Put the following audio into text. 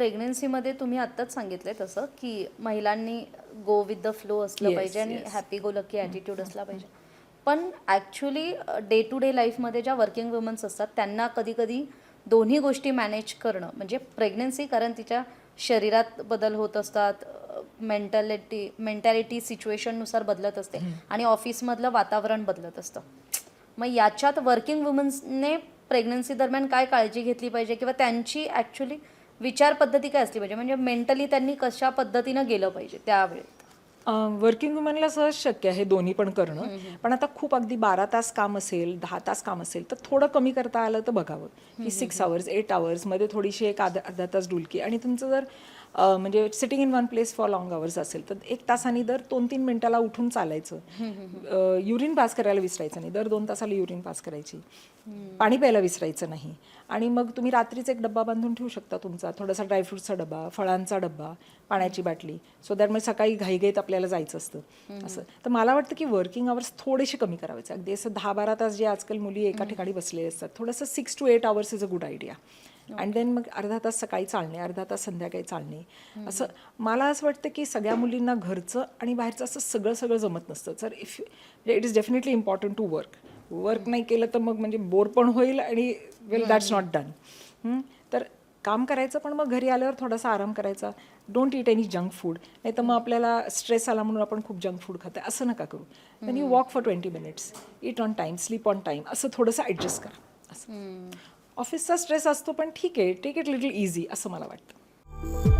प्रेग्नन्सीमध्ये तुम्ही आत्ताच सांगितलंय तसं की महिलांनी गो विथ द फ्लो असलं Yes, पाहिजे आणि yes. Happy go lucky attitude असला पाहिजे. पण ॲक्च्युली डे टू डे लाईफमध्ये ज्या वर्किंग वुमन्स असतात त्यांना कधी कधी दोन्ही गोष्टी मॅनेज करणं म्हणजे प्रेग्नन्सी कारण तिच्या शरीरात बदल होत असतात मेंटॅलिटी मेंटॅलिटी सिच्युएशननुसार बदलत असते आणि ऑफिसमधलं वातावरण बदलत असतं. मग याच्यात वर्किंग वुमन्सने प्रेग्नन्सी दरम्यान काय काळजी घेतली पाहिजे किंवा त्यांची ॲक्च्युली विचार पद्धती काय असली पाहिजे? म्हणजे मेंटली त्यांनी कशा पद्धतीनं गेलं पाहिजे त्यावेळेत वर्किंग वुमनला सहज शक्य आहे दोन्ही पण करणं. पण आता खूप अगदी बारा तास काम असेल दहा तास काम असेल तर थोडं कमी करता आलं तर बघावं. की सिक्स आवर्स एट आवर्समध्ये थोडीशी एक अर्धा अर्धा तास डुलकी. आणि तुमचं जर म्हणजे sitting in one place for long hours असेल. तर एक तासाने दर दोन तीन मिनिटाला उठून चालायचं. युरिन पास करायला विसरायचं नाही. दर दोन तासाला युरिन पास करायची. पाणी प्यायला विसरायचं नाही. आणि मग तुम्ही रात्रीच एक डब्बा बांधून ठेवू शकता तुमचा. थोडासा ड्रायफ्रुटचा डब्बा फळांचा डब्बा पाण्याची बाटली. सो दॅट मग सकाळी घाईघाईत आपल्याला जायचं असतं. असं. तर मला वाटतं की वर्किंग आवर्स थोडेसे कमी करायचे. अगदी असं दहा बारा तास जे आजकाल मुली एका ठिकाणी बसलेले असतात. थोडंसं six to eight hours is a good idea and then मग अर्धा तास सकाळी चालणे अर्धा तास संध्याकाळी चालणे. असं मला असं वाटतं की सगळ्या मुलींना घरचं आणि बाहेरचं असं सगळं सगळं जमत नसतं. तर if it is definitely important to work work नाही केलं तर मग म्हणजे बोर पण होईल आणि वेल दॅट्स नॉट डन तर काम करायचं पण मग घरी आल्यावर थोडासा आराम करायचा. Don't eat any junk food नाही तर मग आपल्याला स्ट्रेस आला म्हणून आपण खूप जंक फूड खातो असं नका करू. Then you walk for twenty minutes eat on time sleep on time असं थोडंसं ॲडजस्ट करा. असं. ऑफिसचा स्ट्रेस असतो पण ठीक आहे. टेक इट लिटल इझी असं मला वाटतं.